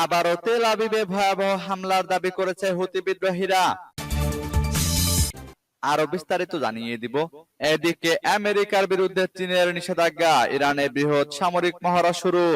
আবারও তেল আবিবে ভয়াবহ হামলার দাবি করেছে হুতি বিদ্রোহীরা। আরও বিস্তারিত জানিয়ে দিব। এদিকে আমেরিকার বিরুদ্ধে চীনের নিষেধাজ্ঞা, ইরানে বৃহৎ সামরিক মহড়া শুরু।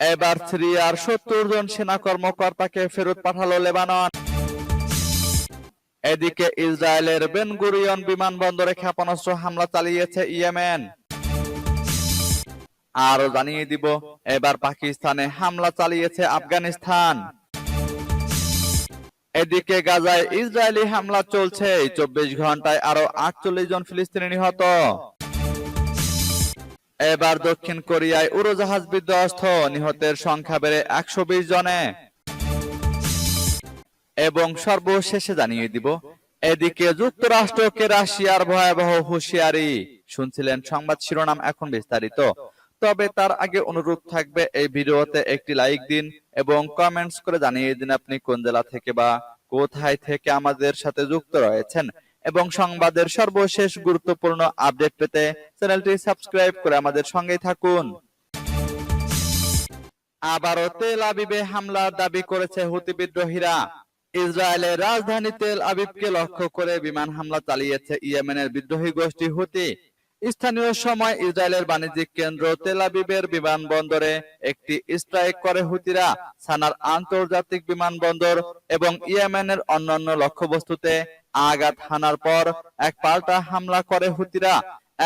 এবার সিরিয়ার সত্তর জন সেনা কর্মকর্তাকে ফেরত পাঠালো লেবানন। এদিকে ইসরায়েলের বেনগুরিয়ন বিমানবন্দরে ক্ষেপণাস্ত্র হামলা চালিয়েছে ইয়েমেন। আরও জানিয়ে দিব, এবার পাকিস্তানে হামলা চালিয়েছে আফগানিস্তান। এদিকে গাজায় ইসরায়েলি হামলা চলছে, চব্বিশ ঘন্টায় আরও আটচল্লিশ জন ফিলিস্তিনি নিহত। এবার দক্ষিণ কোরিয়ায় উড়োজাহাজ বিধ্বস্ত, নিহতের সংখ্যা বেড়ে একশো বিশ জনে। এবং সর্বশেষে জানিয়ে দিব, এদিকে যুক্তরাষ্ট্রকে রাশিয়ার ভয়াবহ হুঁশিয়ারি। শুনছিলেন সংবাদ শিরোনাম এখন বিস্তারিত। তবে তার আগে অনুরোধ থাকবে এই ভিডিওতে একটি লাইক দিন এবং কমেন্টস করে জানিয়ে দিন আপনি কোন জেলা থেকে বা কোথায় থেকে আমাদের সাথে যুক্ত রয়েছেন। এবং সংবাদের সর্বশেষ গুরুত্বপূর্ণ আপডেট পেতে চ্যানেলটি সাবস্ক্রাইব করে আমাদের সঙ্গেই থাকুন। আবারও তেল আবিবে হামলার দাবি করেছে হুতি বিদ্রোহীরা। ইসরায়েলের রাজধানী তেল আবিবকে লক্ষ্য করে বিমান হামলা চালিয়েছে ইয়েমেনের বিদ্রোহী গোষ্ঠী হুতি। স্থানীয় সময় ইসরায়েলের বাণিজ্যিক কেন্দ্র তেল আবিবের বিমানবন্দরে একটি স্ট্রাইক করে হুতিরা, সানার আন্তর্জাতিক বিমানবন্দর এবং ইয়েমেনের অন্যান্য লক্ষ্যবস্তুতে আঘাত হানার পর এক পাল্টা হামলা করে হুতিরা।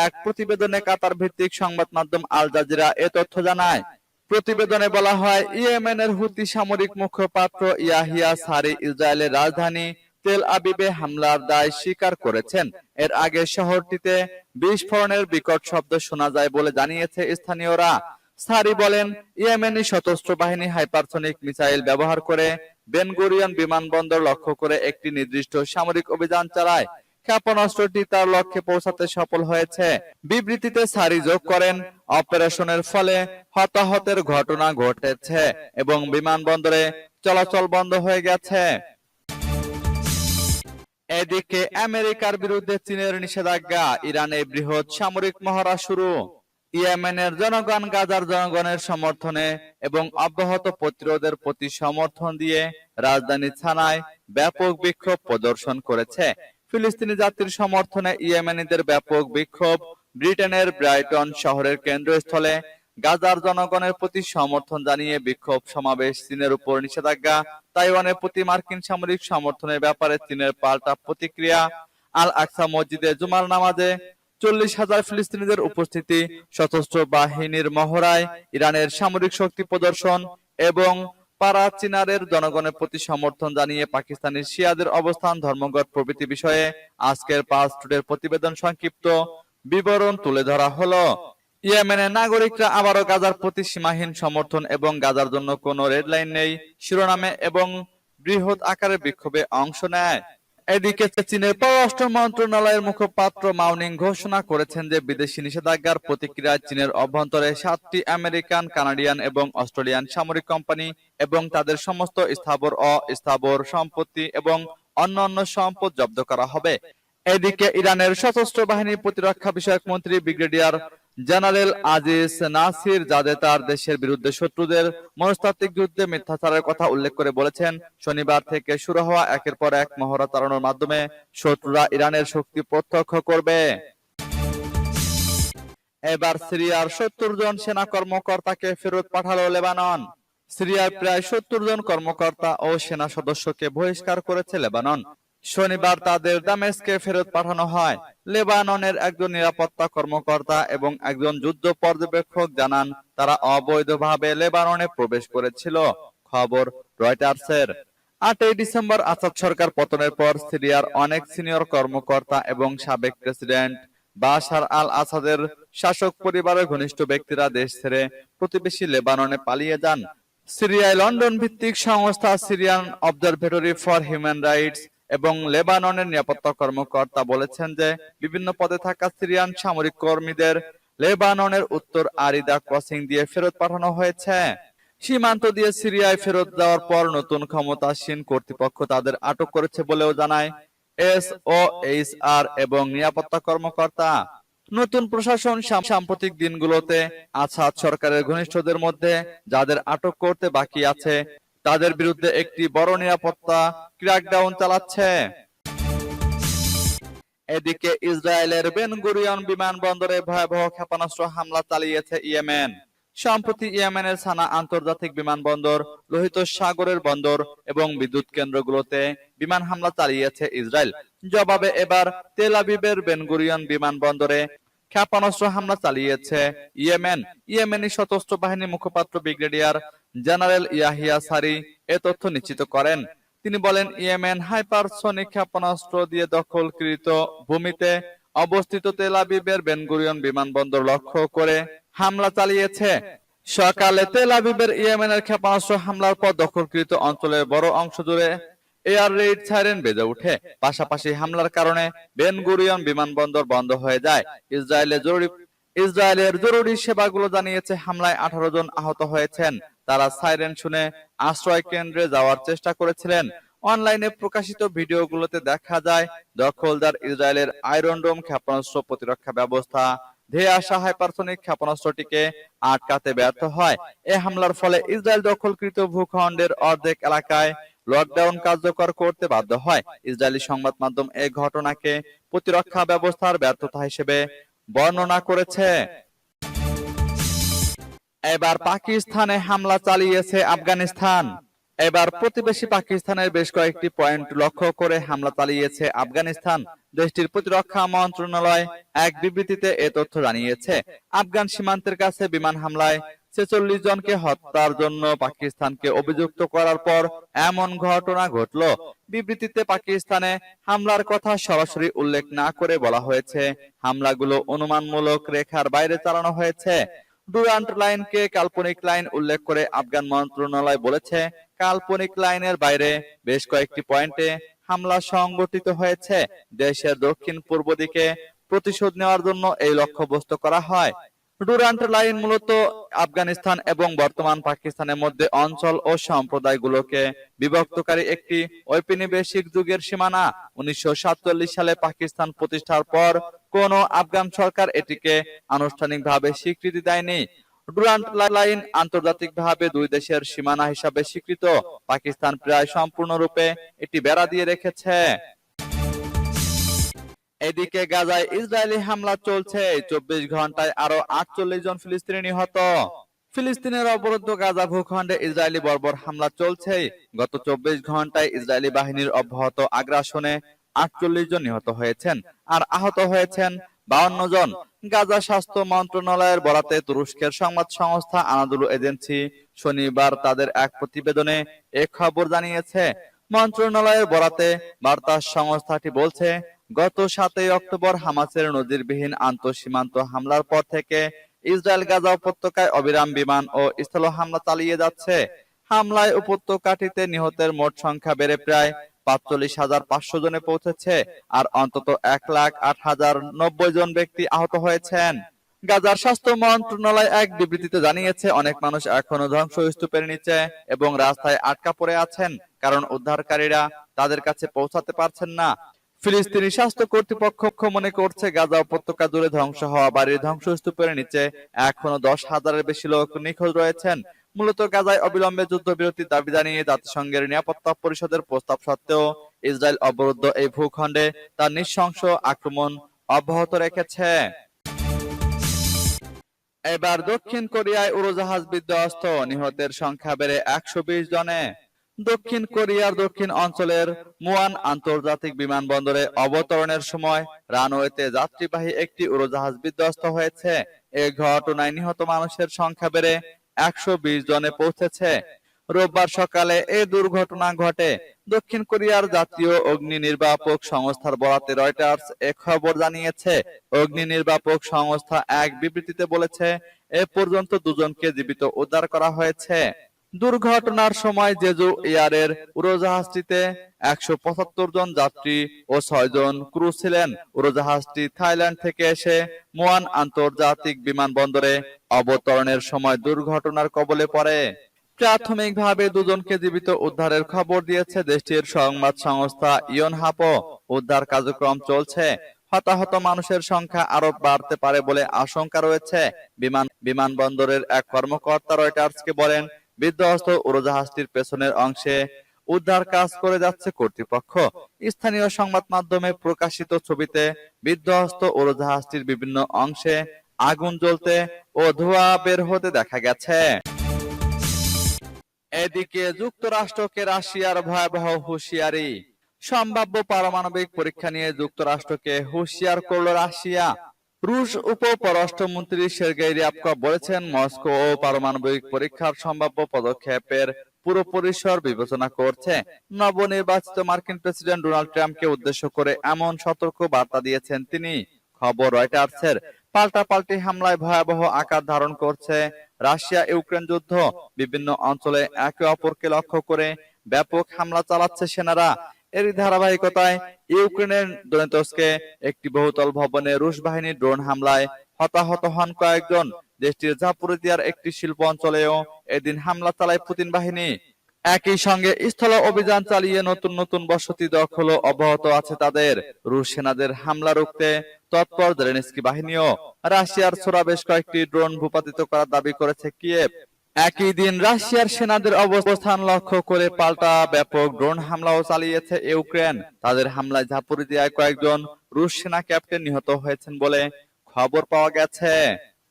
এক প্রতিবেদনে কাতার ভিত্তিক সংবাদ মাধ্যম আল জাজিরা এ তথ্য জানায়, প্রতিবেদনে বলা হয়, ইয়েমেনের হুতি সামরিক মুখপাত্র ইয়াহিয়া সারি ইসরায়েলের রাজধানী তেল আবিবে হামলার দায় স্বীকার করেছেন। এর আগে শহরটিতে বিস্ফোরণের বিকট শব্দ শোনা যায় বলে জানিয়েছে স্থানীয়রা। সারি বলেন, ইয়েমেনি সশস্ত্র বাহিনী হাইপারসনিক মিসাইল ব্যবহার করে বেনগুরিয়ন বিমানবন্দর লক্ষ্য করে একটি নির্দিষ্ট সামরিক অভিযান চালায়। ক্ষেপণাস্ত্রটি তার লক্ষ্যে পৌঁছাতে সফল হয়েছে। বিবৃতিতে সারি যোগ করেন, অপারেশনের ফলে হতাহতের ঘটনা ঘটেছে এবং বিমানবন্দরে চলাচল বন্ধ হয়ে গেছে। এদিকে আমেরিকার বিরুদ্ধে চীনের নিষেধাজ্ঞা, ইরানে বৃহৎ সামরিক মহড়া শুরু। ইয়েমেনের জনগণ, গাজার জনগণের সমর্থনে এবং অব্যাহত প্রতিরোধের প্রতি সমর্থন দিয়ে রাজধানী ছানায় ব্যাপক বিক্ষোভ প্রদর্শন করেছে। ফিলিস্তিনি জাতির সমর্থনে ইয়েমেনিদের ব্যাপক বিক্ষোভ, ব্রিটেনের ব্রাইটন শহরের কেন্দ্রস্থলে গাজার জনগণের প্রতি সমর্থন জানিয়ে বিক্ষোভ সমাবেশ চীনের উপর নিষেধাজ্ঞা, তাইওয়ানের প্রতি মার্কিন সামরিক সমর্থনের ব্যাপারে চীনের পাল্টা প্রতিক্রিয়া আল আকসা মসজিদে জুমার নামাজে চল্লিশ হাজার ফিলিস্তিনিদের উপস্থিতি, সশস্ত্র বাহিনীর মহড়ায় ইরানের সামরিক শক্তি প্রদর্শন এবং পারা চিনারের জনগণের প্রতি সমর্থন জানিয়ে পাকিস্তানি শিয়াদের অবস্থান, ধর্মঘট, প্রভৃতি বিষয়ে আজকের পাঁচ টুডের প্রতিবেদন সংক্ষিপ্ত বিবরণ তুলে ধরা হলো। ইয়েমেনের নাগরিকরা আবারও গাজার প্রতি সীমাহীন সমর্থন এবং গাজার জন্য কোনো রেড লাইন নেই শিরোনামে এবং বৃহৎ আকারে বিক্ষোভে অংশ নেয়। এদিকে চীনের পররাষ্ট্র মন্ত্রণালয়ের মুখপাত্র মাউনিং ঘোষণা করেছেন যে বিদেশি নিষেধাজ্ঞার প্রতিক্রিয়ায় চীনের অভ্যন্তরে সাতটি আমেরিকান, কানাডিয়ান এবং অস্ট্রেলিয়ান সামরিক কোম্পানি এবং তাদের সমস্ত স্থাবর, অস্থাবর সম্পত্তি এবং অন্যান্য সম্পদ জব্দ করা হবে। এদিকে ইরানের সশস্ত্র বাহিনী প্রতিরক্ষা বিষয়ক মন্ত্রী brigadier general Aziz Nasirzadeh তার দেশের বিরুদ্ধে শত্রুদের মনস্তাত্ত্বিক যুদ্ধে মিথ্যাচারের কথা উল্লেখ করে বলেছেন, শনিবার থেকে শুরু হওয়া একের পর এক মহড়া তাড়ানোর মাধ্যমে শত্রুরা ইরানের শক্তি প্রত্যক্ষ করবে। এবার সিরিয়ার সত্তর জন সেনা কর্মকর্তাকে ফেরত পাঠালো লেবানন। সিরিয়ার প্রায় সত্তর জন কর্মকর্তা ও সেনা সদস্যকে বহিষ্কার করেছে লেবানন। শনিবার তাদের দামেস্কে ফেরত পাঠানো হয়। লেবাননের একজন নিরাপত্তা কর্মকর্তা এবং একজন যুদ্ধ পর্যবেক্ষক জানান, তারা অবৈধভাবে লেবাননে প্রবেশ করেছিল। খবর রয়টার্সের। আটই ডিসেম্বর আসাদ সরকার পতনের পর সিরিয়ার অনেক সিনিয়র কর্মকর্তা এবং সাবেক প্রেসিডেন্ট বাশার আল আসাদের শাসক পরিবারের ঘনিষ্ঠ ব্যক্তিরা দেশ ছেড়ে প্রতিবেশী লেবাননে পালিয়ে যান। সিরিয়ায় লন্ডন ভিত্তিক সংস্থা Syrian observatory for human rights এবং লেবাননের নিরাপত্তা কর্মকর্তা বলেছেন যে বিভিন্ন পদে থাকা সিরিয়ান সামরিক কর্মীদের লেবাননের উত্তর আরিদা ক্রসিং দিয়ে ফেরত পাঠানো হয়েছে। সীমান্ত দিয়ে সিরিয়ায় ফেরত যাওয়ার পর নতুন ক্ষমতাসীন কর্তৃপক্ষ তাদের আটক করেছে বলেও জানায় এস ও এইচ আর এবং নিরাপত্তা কর্মকর্তা। নতুন প্রশাসন সাম্প্রতিক দিনগুলোতে আসাদ সরকারের ঘনিষ্ঠদের মধ্যে যাদের আটক করতে বাকি আছে তাদের বিরুদ্ধে একটি বড় নিরাপত্তা ক্র্যাকডাউন চালাচ্ছে। এদিকে ইসরায়েলের বেন গুরিয়ন বিমানবন্দরে ভয়াবহ ক্ষেপণাস্ত্র হামলা চালিয়েছে ইয়েমেন। সম্প্রতি ইয়েমেনের সানা আন্তর্জাতিক বিমানবন্দর, লোহিত সাগরের বন্দর এবং বিদ্যুৎ কেন্দ্রগুলোতে বিমান হামলা চালিয়েছে ইসরায়েল। জবাবে এবার তেল আবিবের বেনগুরিয়ন বিমানবন্দরে ক্ষেপণাস্ত্র হামলা চালিয়েছে ইয়েমেন। ইয়েমেনি সশস্ত্র বাহিনী মুখপাত্র ব্রিগেডিয়ার জেনারেল ইয়াহিয়া সারি এ তথ্য নিশ্চিত করেন। তিনি বলেন, ইয়েমেন হাইপারসনিক ক্ষেপণাস্ত্র দিয়ে দখলকৃত ভূমিতে অবস্থিত তেল আবিবের বেনগুরিয়ন বিমানবন্দর লক্ষ্য করে হামলা চালিয়েছে। সকালে তেল আবিবের ইয়েমেনের ক্ষেপণাস্ত্র হামলার পর দখলকৃত অঞ্চলের বড় অংশ জুড়ে এয়ার রেড সাইরেন বেজে ওঠে। পাশাপাশি হামলার কারণে বেন গুরিয়ন বিমানবন্দর বন্ধ হয়ে যায়। ইসরায়েলের জরুরি ইসরায়েলের জরুরি সেবাগুলো জানিয়েছে, হামলায় আঠারো জন আহত হয়েছেন। তারা সাইরেন শুনে আশ্রয় কেন্দ্রে যাওয়ার চেষ্টা করেছিলেন। অনলাইনে প্রকাশিত ভিডিওগুলোতে দেখা যায়, দখলদার ইসরায়েলের আয়রন ডোম ক্ষেপণাস্ত্র প্রতিরক্ষা ব্যবস্থা, ধেয়ে আসা হাইপারসনিক ক্ষেপণাস্ত্রটিকে আটকাতে ব্যর্থ হয়। এ হামলার ফলে ইসরায়েল দখলকৃত ভূখণ্ডের অর্ধেক এলাকায় লকডাউন কার্যকর করতে বাধ্য হয়। ইসরায়েলি সংবাদ মাধ্যম এই ঘটনাকে প্রতিরক্ষা ব্যবস্থার ব্যর্থতা হিসেবে বর্ণনা করেছে। এবার পাকিস্তানে হামলা চালিয়েছে আফগানিস্তান। এবার প্রতিবেশী পাকিস্তানের বেশ কয়েকটি পয়েন্ট লক্ষ্য করে হামলা চালিয়েছে আফগানিস্তান। দেশটির প্রতিরক্ষা মন্ত্রণালয় এক বিবৃতিতে এ তথ্য জানিয়েছে। আফগান সীমান্তের কাছে বিমান হামলায় ছেচল্লিশ জনকে হত্যার জন্য পাকিস্তানকে অভিযুক্ত করার পর এমন ঘটনা ঘটল। বিবৃতিতে পাকিস্তানে হামলার কথা সরাসরি উল্লেখ না করে বলা হয়েছে। হামলাগুলো অনুমানমূলক রেখার বাইরে চালানো হয়েছে। ডুরান্ট লাইনকে কাল্পনিক লাইন উল্লেখ করে আফগান মন্ত্রণালয় বলেছে, কাল্পনিক লাইনের বাইরে বেশ কয়েকটি পয়েন্টে হামলা সংগঠিত হয়েছে। দেশের দক্ষিণ পূর্ব দিকে প্রতিশোধ নেওয়ার জন্য এই লক্ষ্যবস্তু করা হয়। ডুরান্ট লাইন মূলত আফগানিস্তান এবং বর্তমান পাকিস্তানের মধ্যে অঞ্চল ও সম্প্রদায়গুলোকে বিভক্তকারী একটি ঔপনিবেশিক যুগের সীমানা। উনিশশো সাতচল্লিশ সালে পাকিস্তান প্রতিষ্ঠার পর কোন আফগান সরকার এটিকে আনুষ্ঠানিকভাবে স্বীকৃতি দেয়নি। ডুরান্ট লাইন আন্তর্জাতিকভাবে দুই দেশের সীমানা হিসাবে স্বীকৃত। পাকিস্তান প্রায় সম্পূর্ণরূপে এটি বেড়া দিয়ে রেখেছে। এদিকে গাজায় ইসরায়েলি হামলা চলছে। চব্বিশ ঘন্টায় আরও আটচল্লিশ জন ফিলিস্তিনি নিহত। ফিলিস্তিনের অবরুদ্ধ গাজা ভূখণ্ডে ইসরায়েলি বর্বর হামলা চলছে গত চব্বিশ ঘন্টায় ইসরায়েলি বাহিনীর অব্যাহত আগ্রাসনে আটচল্লিশ জন নিহত হয়েছেন আর আহত হয়েছেন বাউন্ন জন। গাজা স্বাস্থ্য মন্ত্রণালয়ের বরাতে তুরস্কের সংবাদ সংস্থা আনাদুলু এজেন্সি শনিবার তাদের এক প্রতিবেদনে এ খবর জানিয়েছে। মন্ত্রণালয়ের বরাতে বার্তা সংস্থাটি বলছে, গত সাতই অক্টোবর হামাসের নজিরবিহীন আন্তঃসীমান্ত হামলার পর থেকে ইসরায়েল গাজা উপত্যকায় অবিরাম বিমান ও স্থল হামলা চালিয়ে যাচ্ছে। হামলায় উপত্যকাটিতে নিহতের মোট সংখ্যা বেড়ে প্রায় পাঁচচল্লিশ হাজার পাঁচশো জনে পৌঁছেছে আর অন্তত এক লাখ আট হাজার নব্বই জন ব্যক্তি আহত হয়েছেন। গাজার স্বাস্থ্য মন্ত্রণালয় এক বিবৃতিতে জানিয়েছে, অনেক মানুষ এখনও ধ্বংসস্তূপের নিচে এবং রাস্তায় আটকা পড়ে আছেন কারণ উদ্ধারকারীরা তাদের কাছে পৌঁছাতে পারছেন না। ফিলিস্তিনি স্বাস্থ্য কর্তৃপক্ষ মনে করছে, গাজা উপত্যকা জুড়ে ধ্বংস হওয়া বাড়ির ধ্বংসস্তূপের নিচে এখনও দশ হাজারের বেশি লোক নিখোঁজ রয়েছেন। মূলত গাজায় অবিলম্বে যুদ্ধবিরতির দাবি জানিয়ে জাতিসংঘের নিরাপত্তা পরিষদের প্রস্তাব সত্ত্বেও ইসরায়েল অবরুদ্ধ এই ভূখণ্ডে তার নৃশংস আক্রমণ অব্যাহত রেখেছে। এবার দক্ষিণ কোরিয়ায় উড়োজাহাজ বিধ্বস্ত নিহতের সংখ্যা বেড়ে একশো বিশ জনে। দক্ষিণ কোরিয়ার দক্ষিণ অঞ্চলের মুয়ান আন্তর্জাতিক বিমানবন্দরে অবতরণের সময় রানওয়েতে যাত্রীবাহী একটি উড়োজাহাজ বিধ্বস্ত হয়েছে। এই ঘটনায় নিহত মানুষের সংখ্যা বেড়ে একশো বিশ জনে পৌঁছেছে। রোববার সকালে এই দুর্ঘটনা ঘটে। দক্ষিণ কোরিয়ার জাতীয় অগ্নি নির্বাপক সংস্থার বরাতে রয়টার্স এ খবর জানিয়েছে। অগ্নি নির্বাপক সংস্থা এক বিবৃতিতে বলেছে, এ পর্যন্ত দুজনকে জীবিত উদ্ধার করা হয়েছে। দুর্ঘটনার সময় জেজু এয়ারের উড়োজাহাজটিতে একশো পঁচাত্তর জন যাত্রী ও ছয় জন ক্রু ছিলেন। উড়োজাহাজটি থাইল্যান্ড থেকে এসে মুয়ান আন্তর্জাতিক বিমানবন্দরে অবতরণের সময় দুর্ঘটনার কবলে পড়ে। প্রাথমিকভাবে দুজনকে জীবিত উদ্ধারের খবর দিয়েছে দেশটির সংবাদ সংস্থা ইয়নহাপো উদ্ধার কার্যক্রম চলছে। হতাহত মানুষের সংখ্যা আরও বাড়তে পারে বলে আশঙ্কা রয়েছে। বিমান বিমানবন্দরের এক কর্মকর্তা রয়টার্সকে বলেন, বিধ্বস্ত উড়োজাহাজটির পেছনের অংশে উদ্ধার কাজ করে যাচ্ছে কর্তৃপক্ষ। স্থানীয় সংবাদ মাধ্যমে প্রকাশিত ছবিতে বিধ্বস্ত উড়োজাহাজটির বিভিন্ন অংশে আগুন জ্বলতে ও ধোঁয়া বের হতে দেখা গেছে। এদিকে যুক্তরাষ্ট্রকে রাশিয়ার ভয়াবহ হুঁশিয়ারি। সম্ভাব্য পারমাণবিক পরীক্ষা নিয়ে যুক্তরাষ্ট্রকে হুঁশিয়ার করল রাশিয়া। রুশ উপ পররাষ্ট্রমন্ত্রী সের্গেই রিয়াবকভ বলেছেন, মস্কো ও পারমাণবিক পরীক্ষার সম্ভাব্য পদক্ষেপের পুরো পরিসর বিবেচনা করছে। নবনির্বাচিত মার্কিন প্রেসিডেন্ট ডোনাল্ড ট্রাম্পকে উদ্দেশ্য করে এমন সতর্ক বার্তা দিয়েছেন তিনি। খবর রয়টার্সের পাল্টাপাল্টি হামলায় ভয়াবহ আকার ধারণ করছে রাশিয়া ইউক্রেন যুদ্ধ। বিভিন্ন অঞ্চলে একে অপরকে লক্ষ্য করে ব্যাপক হামলা চালাচ্ছে সেনারা। এরই ধারাবাহিকতায় ইউক্রেনের দোনেতস্কে একটি বহুতল ভবনে রুশ বাহিনীর ড্রোন হামলায় হতাহত হন কয়েকজন। দেশটির জাপুরিদিয়ার একটি শিল্প অঞ্চলেও এদিন হামলা চালায় পুতিন বাহিনী। একই সঙ্গে স্থল অভিযান চালিয়ে নতুন নতুন বসতি দখল অব্যাহত আছে তাদের। রুশ সেনাদের হামলা রুখতে তৎপর জেলেনস্কি বাহিনীও রাশিয়ার ছোড়া বেশ কয়েকটি ড্রোন ভূপাতিত করার দাবি করেছে কিয়েভ। একই দিন রাশিয়ার সেনাদের অবস্থান লক্ষ্য করে পাল্টা ব্যাপক ড্রোন হামলাও চালিয়েছে ইউক্রেন। তাদের হামলায় ঝাপুরি দেওয়ায় কয়েকজন রুশ সেনা ক্যাপ্টেন নিহত হয়েছেন বলে খবর পাওয়া গেছে।